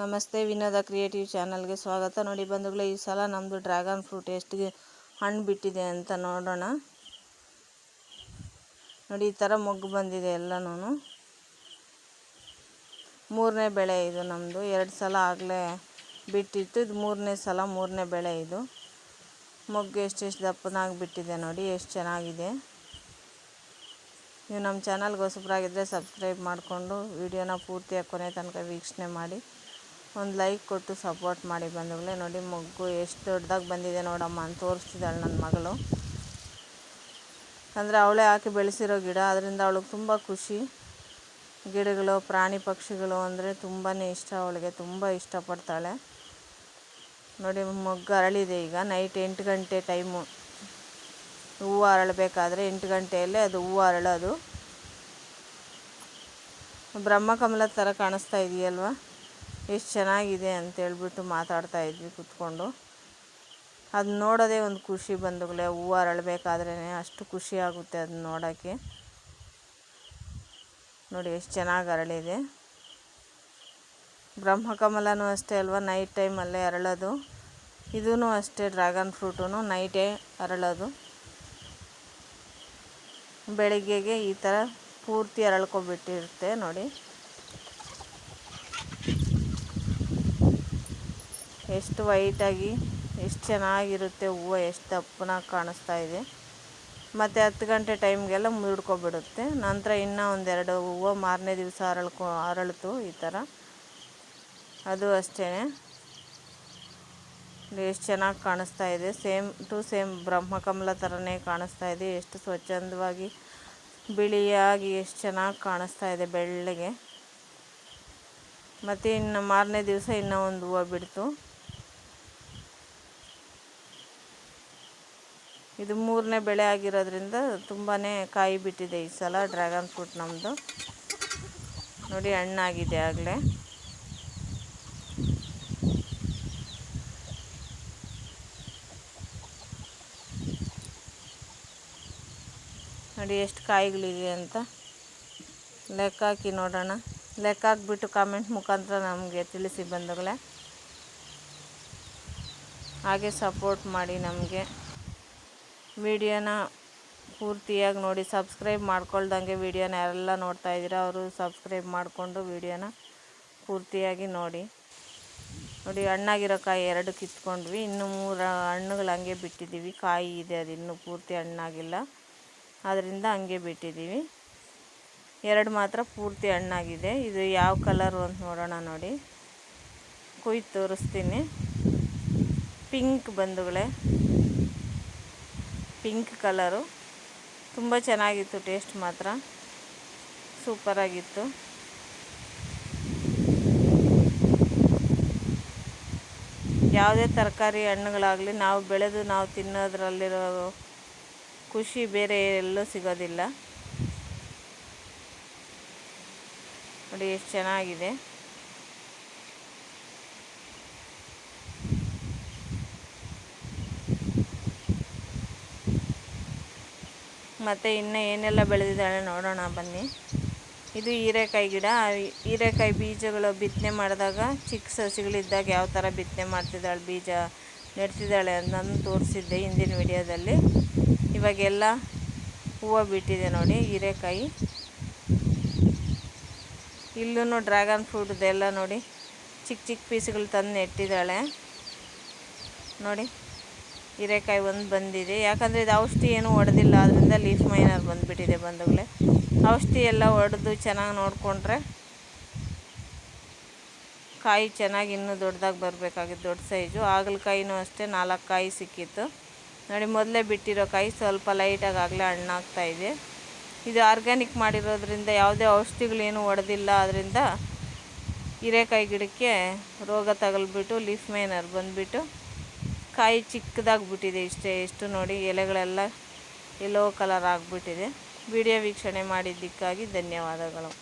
ನಮಸ್ತೆ, ವಿನೋದ ಕ್ರಿಯೇಟಿವ್ ಚಾನಲ್ಗೆ ಸ್ವಾಗತ. ನೋಡಿ ಬಂಧುಗಳೇ, ಈ ಸಲ ನಮ್ಮದು ಡ್ರ್ಯಾಗನ್ ಫ್ರೂಟ್ ಎಷ್ಟು ಹಣ್ಣು ಬಿಟ್ಟಿದೆ ಅಂತ ನೋಡೋಣ. ನೋಡಿ, ಈ ಥರ ಮೊಗ್ಗು ಬಂದಿದೆ ಎಲ್ಲನೂ ಮೂರನೇ ಬೆಳೆ ಇದು ನಮ್ಮದು ಎರಡು ಸಲ ಆಗಲೇ ಬಿಟ್ಟಿತ್ತು. ಇದು ಮೂರನೇ ಸಲ ಮೂರನೇ ಬೆಳೆ ಇದು. ಮೊಗ್ಗು ಎಷ್ಟೆಷ್ಟು ದಪ್ಪನಾಗಿ ಬಿಟ್ಟಿದೆ ನೋಡಿ, ಎಷ್ಟು ಚೆನ್ನಾಗಿದೆ. ನೀವು ನಮ್ಮ ಚಾನಲ್ಗೆ ಹೊಸಬ್ರಾಗಿದ್ದರೆ ಸಬ್ಸ್ಕ್ರೈಬ್ ಮಾಡಿಕೊಂಡು, ವಿಡಿಯೋನ ಪೂರ್ತಿಯಾಗಿ ಕೊನೆ ತನಕ ವೀಕ್ಷಣೆ ಮಾಡಿ. ಒಂದು ಲೈಕ್ ಕೊಟ್ಟು ಸಪೋರ್ಟ್ ಮಾಡಿ ಬಂದವಳೆ. ನೋಡಿ, ಮಗು ಎಷ್ಟು ದೊಡ್ಡದಾಗಿ ಬಂದಿದೆ ನೋಡಮ್ಮ ಅಂತ ತೋರಿಸ್ತಿದ್ದಾಳೆ ನನ್ನ ಮಗಳು. ಅಂದರೆ ಅವಳೇ ಹಾಕಿ ಬೆಳೆಸಿರೋ ಗಿಡ, ಅದರಿಂದ ಅವಳಿಗೆ ತುಂಬ ಖುಷಿ. ಗಿಡಗಳು, ಪ್ರಾಣಿ ಪಕ್ಷಿಗಳು ಅಂದರೆ ತುಂಬಾ ಇಷ್ಟ ಅವಳಿಗೆ, ತುಂಬ ಇಷ್ಟಪಡ್ತಾಳೆ. ನೋಡಿ, ಮೊಗ್ಗು ಅರಳಿದೆ ಈಗ. ನೈಟ್ ಎಂಟು ಗಂಟೆ ಟೈಮು. ಹೂವು ಅರಳಬೇಕಾದ್ರೆ ಎಂಟು ಗಂಟೆಯಲ್ಲೇ ಅದು ಹೂವು ಅರಳೋದು. ಬ್ರಹ್ಮಕಮಲದ ಥರ ಕಾಣಿಸ್ತಾ ಇದೆಯಲ್ವ? ಎಷ್ಟು ಚೆನ್ನಾಗಿದೆ ಅಂತೇಳ್ಬಿಟ್ಟು ಮಾತಾಡ್ತಾ ಇದ್ವಿ ಕೂತ್ಕೊಂಡು. ಅದು ನೋಡೋದೇ ಒಂದು ಖುಷಿ ಬಂದಗಳೇ ಹೂವು ಅರಳಬೇಕಾದ್ರೇ ಅಷ್ಟು ಖುಷಿ ಆಗುತ್ತೆ ಅದನ್ನ ನೋಡೋಕ್ಕೆ. ನೋಡಿ, ಎಷ್ಟು ಚೆನ್ನಾಗಿ ಅರಳಿದೆ. ಬ್ರಹ್ಮಕಮಲನೂ ಅಷ್ಟೇ ಅಲ್ವಾ ನೈಟ್ ಟೈಮಲ್ಲೇ ಅರಳೋದು. ಇದೂ ಅಷ್ಟೇ ಡ್ರ್ಯಾಗನ್ ಫ್ರೂಟೂ ನೈಟೇ ಅರಳೋದು. ಬೆಳಿಗ್ಗೆಗೆ ಈ ಥರ ಪೂರ್ತಿ ಅರಳ್ಕೊಬಿಟ್ಟಿರುತ್ತೆ ನೋಡಿ. ಎಷ್ಟು ವೈಟಾಗಿ, ಎಷ್ಟು ಚೆನ್ನಾಗಿರುತ್ತೆ ಹೂವು, ಎಷ್ಟು ದಪ್ಪನಾಗಿ ಕಾಣಿಸ್ತಾ ಇದೆ. ಮತ್ತು ಹತ್ತು ಗಂಟೆ ಟೈಮ್ಗೆಲ್ಲ ಮುದುಡ್ಕೊಬಿಡುತ್ತೆ ನಂತರ ಇನ್ನೂ ಒಂದೆರಡು ಹೂವು ಮಾರನೇ ದಿವಸ ಅರಳ್ಕೊ, ಅರಳಿತು ಈ ಥರ. ಅದು ಅಷ್ಟೇ. ಎಷ್ಟು ಚೆನ್ನಾಗಿ ಕಾಣಿಸ್ತಾ ಇದೆ. ಸೇಮ್ ಟು ಸೇಮ್ ಬ್ರಹ್ಮಕಮಲ ಥರನೇ ಕಾಣಿಸ್ತಾ ಇದೆ. ಎಷ್ಟು ಸ್ವಚ್ಛಂದವಾಗಿ, ಬಿಳಿಯಾಗಿ, ಎಷ್ಟು ಚೆನ್ನಾಗಿ ಕಾಣಿಸ್ತಾ ಇದೆ ಬೆಳ್ಳಗೆ. ಮತ್ತು ಇನ್ನು ಮಾರನೇ ದಿವಸ ಇನ್ನೂ ಒಂದು ಹೂವು ಬಿಡ್ತು. ಇದು ಮೂರನೇ ಬೆಳೆ ಆಗಿರೋದ್ರಿಂದ ತುಂಬಾ ಕಾಯಿ ಬಿಟ್ಟಿದೆ ಈ ಸಲ, ಡ್ರ್ಯಾಗನ್ ಫ್ರೂಟ್ ನಮ್ಮದು ನೋಡಿ, ಹಣ್ಣಾಗಿದೆ ಆಗಲೇ. ನೋಡಿ, ಎಷ್ಟು ಕಾಯಿಗಳಿದೆ ಅಂತ. ಲೆಕ್ಕ ಹಾಕಿ ನೋಡೋಣ. ಲೆಕ್ಕ ಹಾಕ್ಬಿಟ್ಟು ಕಾಮೆಂಟ್ ಮುಖಾಂತರ ನಮಗೆ ತಿಳಿಸಿ ಬಂದಾಗಲೇ ಹಾಗೆ ಸಪೋರ್ಟ್ ಮಾಡಿ ನಮಗೆ. ವಿಡಿಯೋನ ಪೂರ್ತಿಯಾಗಿ ನೋಡಿ, ಸಬ್ಸ್ಕ್ರೈಬ್ ಮಾಡ್ಕೊಳ್ದಂಗೆ ವಿಡಿಯೋನ ಯಾರೆಲ್ಲ ನೋಡ್ತಾ ಇದ್ದೀರಾ, ಅವರು ಸಬ್ಸ್ಕ್ರೈಬ್ ಮಾಡಿಕೊಂಡು ವಿಡಿಯೋನ ಪೂರ್ತಿಯಾಗಿ ನೋಡಿ. ನೋಡಿ, ಹಣ್ಣಾಗಿರೋ ಕಾಯಿ ಎರಡು ಕಿತ್ಕೊಂಡ್ವಿ, ಇನ್ನು ಮೂರು ಹಣ್ಣುಗಳು ಹಂಗೆ ಬಿಟ್ಟಿದ್ದೀವಿ. ಕಾಯಿ ಇದೆ, ಅದು ಇನ್ನೂ ಪೂರ್ತಿ ಹಣ್ಣಾಗಿಲ್ಲ ಅದರಿಂದ ಹಂಗೆ ಬಿಟ್ಟಿದ್ದೀವಿ. ಎರಡು ಮಾತ್ರ ಪೂರ್ತಿ ಹಣ್ಣಾಗಿದೆ. ಇದು ಯಾವ ಕಲರು ಅಂತ ನೋಡೋಣ ನೋಡಿ. ಕುಯ್ದು ತೋರಿಸ್ತೀನಿ. ಪಿಂಕ್ ಬಂಧುಗಳೇ. Pink colour. ತುಂಬ ಚೆನ್ನಾಗಿತ್ತು, ಟೇಸ್ಟ್ ಮಾತ್ರ. ಸೂಪರಾಗಿತ್ತು ಯಾವುದೇ ತರಕಾರಿ ಹಣ್ಣುಗಳಾಗಲಿ, ನಾವು ಬೆಳೆದು ನಾವು ತಿನ್ನೋದ್ರಲ್ಲಿರೋ ಖುಷಿ ಬೇರೆ ಎಲ್ಲೂ ಸಿಗೋದಿಲ್ಲ. ನೋಡಿ, ಎಷ್ಟು ಚೆನ್ನಾಗಿದೆ. ಮತ್ತು ಇನ್ನು ಏನೆಲ್ಲ ಬೆಳೆದಿದ್ದಾಳೆ ನೋಡೋಣ ಬನ್ನಿ. ಇದು ಹೀರೆಕಾಯಿ ಗಿಡ. ಹೀರೆಕಾಯಿ ಬೀಜಗಳು ಬಿತ್ತನೆ ಮಾಡಿದಾಗ ಚಿಕ್ಕ ಸಸಿಗಳಿದ್ದಾಗ ಯಾವ ಥರ ಬಿತ್ತನೆ ಮಾಡ್ತಿದ್ದಾಳೆ, ಬೀಜ ನೆಡ್ತಿದ್ದಾಳೆ ಅಂತ ತೋರಿಸಿದ್ದೆ ಹಿಂದಿನ ವಿಡಿಯೋದಲ್ಲಿ. ಇವಾಗೆಲ್ಲ ಹೂವು ಬಿಟ್ಟಿದೆ ನೋಡಿ, ಹೀರೆಕಾಯಿ. ಇಲ್ಲೂ ಡ್ರ್ಯಾಗನ್ ಫ್ರೂಟ್ದೆಲ್ಲ ನೋಡಿ, ಚಿಕ್ಕ ಚಿಕ್ಕ ಪೀಸ್ಗಳು ತಂದು ನೆಟ್ಟಿದ್ದಾಳೆ. ನೋಡಿ. ಹೀರೆಕಾಯಿ ಒಂದು ಬಂದಿದೆ. ಯಾಕಂದರೆ ಇದು ಔಷಧಿ ಏನೂ ಹೊಡೆದಿಲ್ಲ. ಅದರಿಂದ ಲೀಫ್ ಮೈನರ್ ಬಂದುಬಿಟ್ಟಿದೆ ಬಂಧುಗಳೇ ಔಷಧಿ ಎಲ್ಲ ಹೊಡೆದು ಚೆನ್ನಾಗಿ ನೋಡಿಕೊಂಡ್ರೆ ಕಾಯಿ ಚೆನ್ನಾಗಿ ಇನ್ನೂ ದೊಡ್ಡದಾಗಿ ಬರಬೇಕಾಗಿತ್ತು, ದೊಡ್ಡ ಸೈಜು. ಹಾಗಲಕಾಯಿನೂ ಅಷ್ಟೇ ನಾಲ್ಕು ಕಾಯಿ ಸಿಕ್ಕಿತ್ತು. ನೋಡಿ, ಮೊದಲೇ ಬಿಟ್ಟಿರೋ ಕಾಯಿ ಸ್ವಲ್ಪ ಲೈಟಾಗಿ ಆಗಲೇ ಹಣ್ಣಾಗ್ತಾ ಇದೆ. ಇದು ಆರ್ಗ್ಯಾನಿಕ್ ಮಾಡಿರೋದ್ರಿಂದ ಯಾವುದೇ ಔಷಧಿಗಳೇನು ಹೊಡೆದಿಲ್ಲ. ಅದರಿಂದ ಹೀರೆಕಾಯಿ ಗಿಡಕ್ಕೆ ರೋಗ ತಗಲ್ಬಿಟ್ಟು ಲೀಫ್ ಮೈನರ್ ಬಂದುಬಿಟ್ಟು ಕಾಯಿ ಚಿಕ್ಕದಾಗ್ಬಿಟ್ಟಿದೆ ಇಷ್ಟೇ. ಎಷ್ಟು ನೋಡಿ ಎಲೆಗಳೆಲ್ಲ ಎಲ್ಲೋ ಕಲರ್ ಆಗಿಬಿಟ್ಟಿದೆ. ವಿಡಿಯೋ ವೀಕ್ಷಣೆ ಮಾಡಿದ್ದಕ್ಕಾಗಿ ಧನ್ಯವಾದಗಳು.